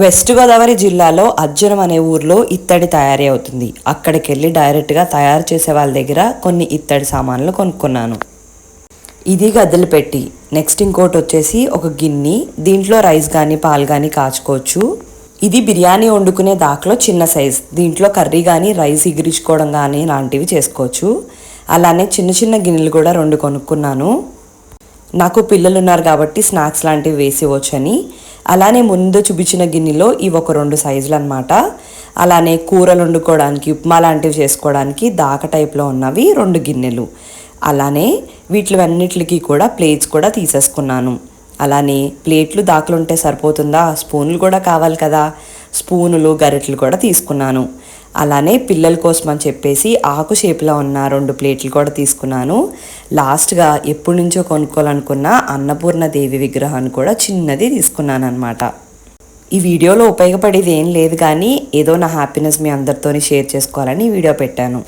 West Godavari జిల్లాలో అజ్జనం అనే ఊర్లో ఇత్తడి తయారీ అవుతుంది. అక్కడికి వెళ్ళి డైరెక్ట్గా తయారు చేసే వాళ్ళ దగ్గర కొన్ని ఇత్తడి సామాన్లు కొనుక్కున్నాను. ఇది గద్దెలు పెట్టి నెక్స్ట్ ఇంకోటి వచ్చేసి ఒక గిన్నె దీంట్లో రైస్ కానీ పాలు కానీ కాచుకోవచ్చు. ఇది బిర్యానీ వండుకునే దాకలో చిన్న సైజ్ దీంట్లో కర్రీ కానీ రైస్ ఎగిరించుకోవడం కానీ లాంటివి చేసుకోవచ్చు. అలానే చిన్న చిన్న గిన్నెలు కూడా రెండు కొనుక్కున్నాను. నాకు పిల్లలు ఉన్నారు కాబట్టి స్నాక్స్ లాంటివి వేసి ఇవ్వచ్చని అలానే ముందు చూపించిన గిన్నెలో ఇవి ఒక రెండు సైజులు అనమాట అలానే కూరలు వండుకోవడానికి ఉప్మా లాంటివి చేసుకోవడానికి దాక టైప్లో ఉన్నవి రెండు గిన్నెలు. అలానే వీటివన్నిటికి కూడా ప్లేట్స్ కూడా తీసేసుకున్నాను. అలానే ప్లేట్లు దాకలు ఉంటే సరిపోతుందా? స్పూన్లు కూడా కావాలి కదా. స్పూనులు గరిటెలు కూడా తీసుకున్నాను. అలానే పిల్లల కోసం అని చెప్పేసి ఆకు షేప్లో ఉన్న రెండు ప్లేట్లు కూడా తీసుకున్నాను. లాస్ట్గా ఎప్పటి నుంచో కొనుక్కోవాలనుకున్న అన్నపూర్ణ దేవి విగ్రహాన్ని కూడా చిన్నది తీసుకున్నాను అనమాట ఈ వీడియోలో ఉపయోగపడేది ఏం లేదు కానీ ఏదో నా హ్యాపీనెస్ మీ అందరితోని షేర్ చేసుకోవాలని ఈ వీడియో పెట్టాను.